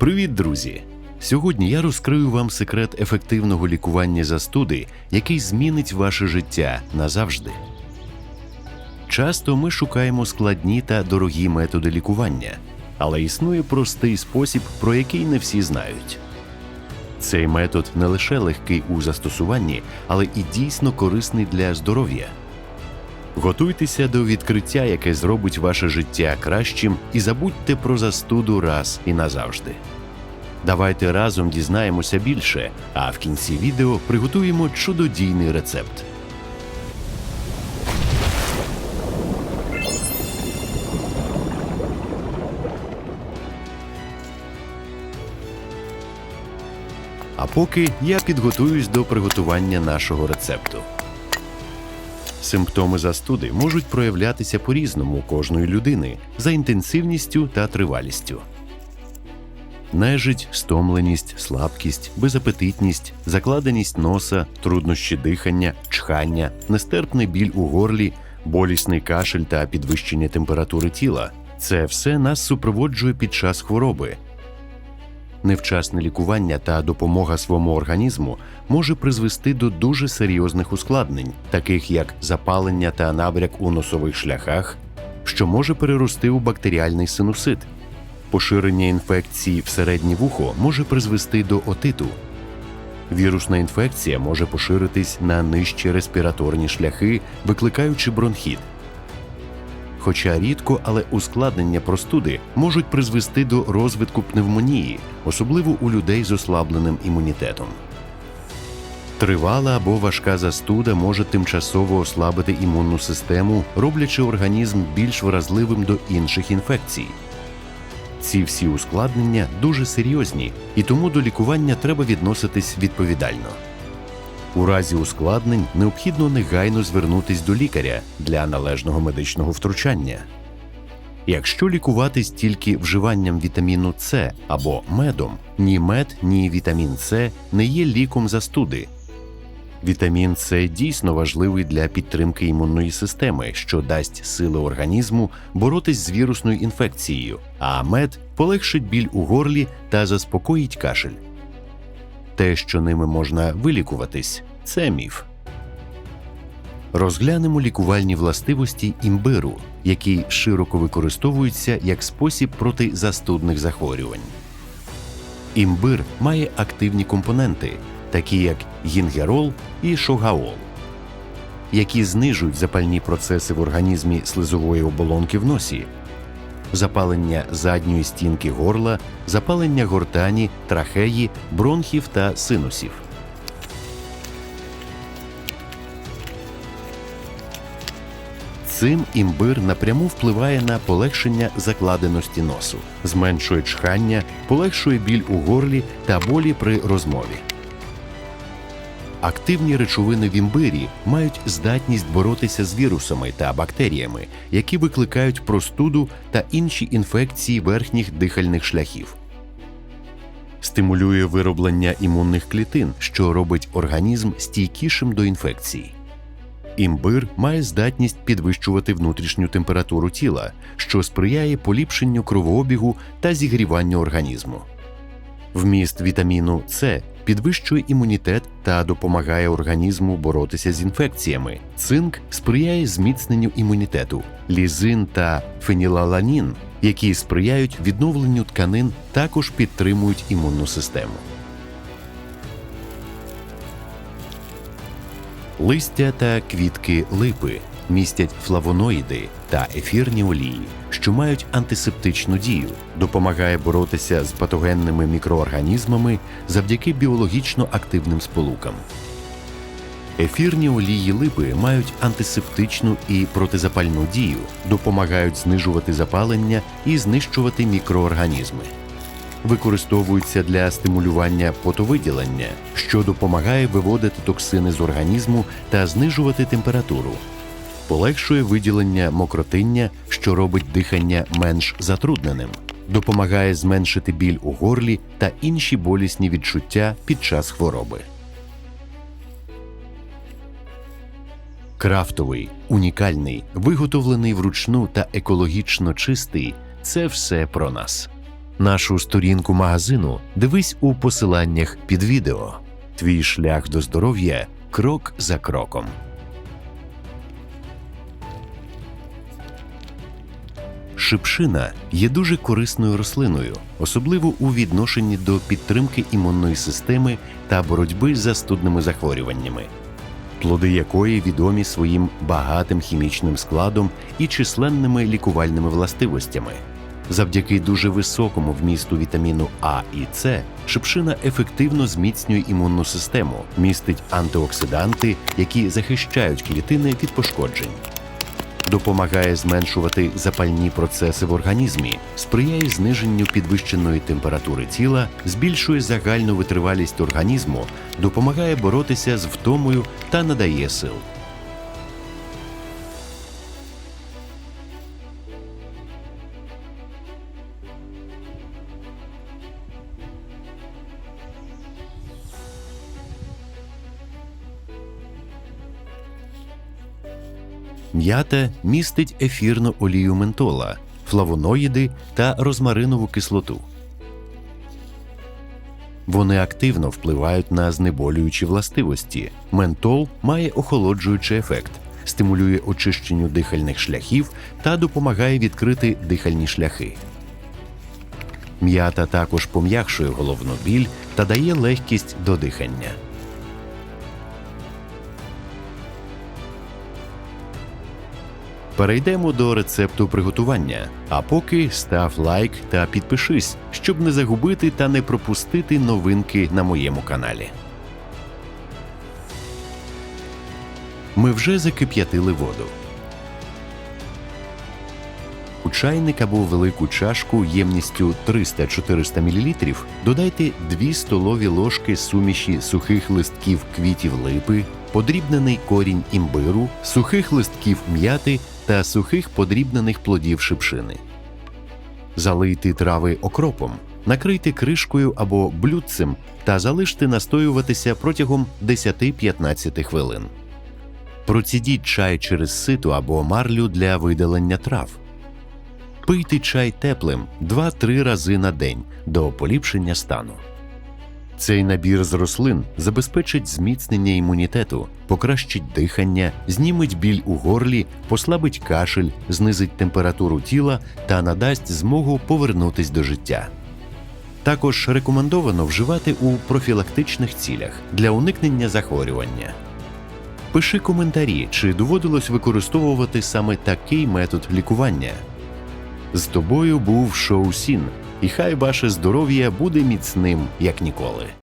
Привіт, друзі! Сьогодні я розкрию вам секрет ефективного лікування застуди, який змінить ваше життя назавжди. Часто ми шукаємо складні та дорогі методи лікування, але існує простий спосіб, про який не всі знають. Цей метод не лише легкий у застосуванні, але і дійсно корисний для здоров'я. Готуйтеся до відкриття, яке зробить ваше життя кращим, і забудьте про застуду раз і назавжди. Давайте разом дізнаємося більше, а в кінці відео приготуємо чудодійний рецепт. А поки я підготуюсь до приготування нашого рецепту. Симптоми застуди можуть проявлятися по-різному у кожної людини за інтенсивністю та тривалістю. Нежить, стомленість, слабкість, безапетитність, закладеність носа, труднощі дихання, чхання, нестерпний біль у горлі, болісний кашель та підвищення температури тіла це все нас супроводжує під час хвороби. Невчасне лікування та допомога своєму організму може призвести до дуже серйозних ускладнень, таких як запалення та набряк у носових шляхах, що може перерости у бактеріальний синусит. Поширення інфекції в середнє вухо може призвести до отиту. Вірусна інфекція може поширитись на нижчі респіраторні шляхи, викликаючи бронхіт. Хоча рідко, але ускладнення простуди можуть призвести до розвитку пневмонії, особливо у людей з ослабленим імунітетом. Тривала або важка застуда може тимчасово ослабити імунну систему, роблячи організм більш вразливим до інших інфекцій. Ці всі ускладнення дуже серйозні, і тому до лікування треба відноситись відповідально. У разі ускладнень необхідно негайно звернутись до лікаря для належного медичного втручання. Якщо лікуватись тільки вживанням вітаміну С або медом, ні мед, ні вітамін С не є ліком застуди. Вітамін С дійсно важливий для підтримки імунної системи, що дасть сили організму боротись з вірусною інфекцією, а мед полегшить біль у горлі та заспокоїть кашель. Те, що ними можна вилікуватись, це міф. Розглянемо лікувальні властивості імбиру, які широко використовуються як спосіб проти застудних захворювань. Імбир має активні компоненти, такі як гінгерол і шогаол, які знижують запальні процеси в організмі слизової оболонки в носі, запалення задньої стінки горла, запалення гортані, трахеї, бронхів та синусів. Цим імбир напряму впливає на полегшення закладеності носу, зменшує чхання, полегшує біль у горлі та болі при розмові. Активні речовини в імбирі мають здатність боротися з вірусами та бактеріями, які викликають простуду та інші інфекції верхніх дихальних шляхів. Стимулює вироблення імунних клітин, що робить організм стійкішим до інфекцій. Імбир має здатність підвищувати внутрішню температуру тіла, що сприяє поліпшенню кровообігу та зігріванню організму. Вміст вітаміну С підвищує імунітет та допомагає організму боротися з інфекціями. Цинк сприяє зміцненню імунітету, лізин та фенілаланін, які сприяють відновленню тканин, також підтримують імунну систему. Листя та квітки липи містять флавоноїди та ефірні олії, що мають антисептичну дію, допомагає боротися з патогенними мікроорганізмами завдяки біологічно активним сполукам. Ефірні олії липи мають антисептичну і протизапальну дію, допомагають знижувати запалення і знищувати мікроорганізми. Використовуються для стимулювання потовиділення, що допомагає виводити токсини з організму та знижувати температуру. Полегшує виділення мокротиння, що робить дихання менш затрудненим, допомагає зменшити біль у горлі та інші болісні відчуття під час хвороби. Крафтовий, унікальний, виготовлений вручну та екологічно чистий це все про нас. Нашу сторінку магазину дивись у посиланнях під відео. Твій шлях до здоров'я крок за кроком. Шипшина є дуже корисною рослиною, особливо у відношенні до підтримки імунної системи та боротьби з застудними захворюваннями, плоди якої відомі своїм багатим хімічним складом і численними лікувальними властивостями. Завдяки дуже високому вмісту вітаміну А і С шипшина ефективно зміцнює імунну систему, містить антиоксиданти, які захищають клітини від пошкоджень допомагає зменшувати запальні процеси в організмі, сприяє зниженню підвищеної температури тіла, збільшує загальну витривалість організму, допомагає боротися з втомою та надає сил. М'ята містить ефірну олію ментола, флавоноїди та розмаринову кислоту. Вони активно впливають на знеболюючі властивості. Ментол має охолоджуючий ефект, стимулює очищенню дихальних шляхів та допомагає відкрити дихальні шляхи. М'ята також пом'якшує головну біль та дає легкість до дихання. Перейдемо до рецепту приготування. А поки став лайк та підпишись, щоб не загубити та не пропустити новинки на моєму каналі. Ми вже закип'ятили воду. У чайник або велику чашку ємністю 300-400 мл додайте 2 столові ложки суміші сухих листків квітів липи, подрібнений корінь імбиру, сухих листків м'яти та сухих подрібнених плодів шипшини. Залийте трави окропом, накрийте кришкою або блюдцем та залиште настоюватися протягом 10-15 хвилин. Процідіть чай через сито або марлю для видалення трав. Пийте чай теплим 2-3 рази на день до поліпшення стану. Цей набір з рослин забезпечить зміцнення імунітету, покращить дихання, зніметь біль у горлі, послабить кашель, знизить температуру тіла та надасть змогу повернутись до життя. Також рекомендовано вживати у профілактичних цілях для уникнення захворювання. Пиши коментарі, чи доводилось використовувати саме такий метод лікування. З тобою був Шоу Сін, і хай ваше здоров'я буде міцним як ніколи.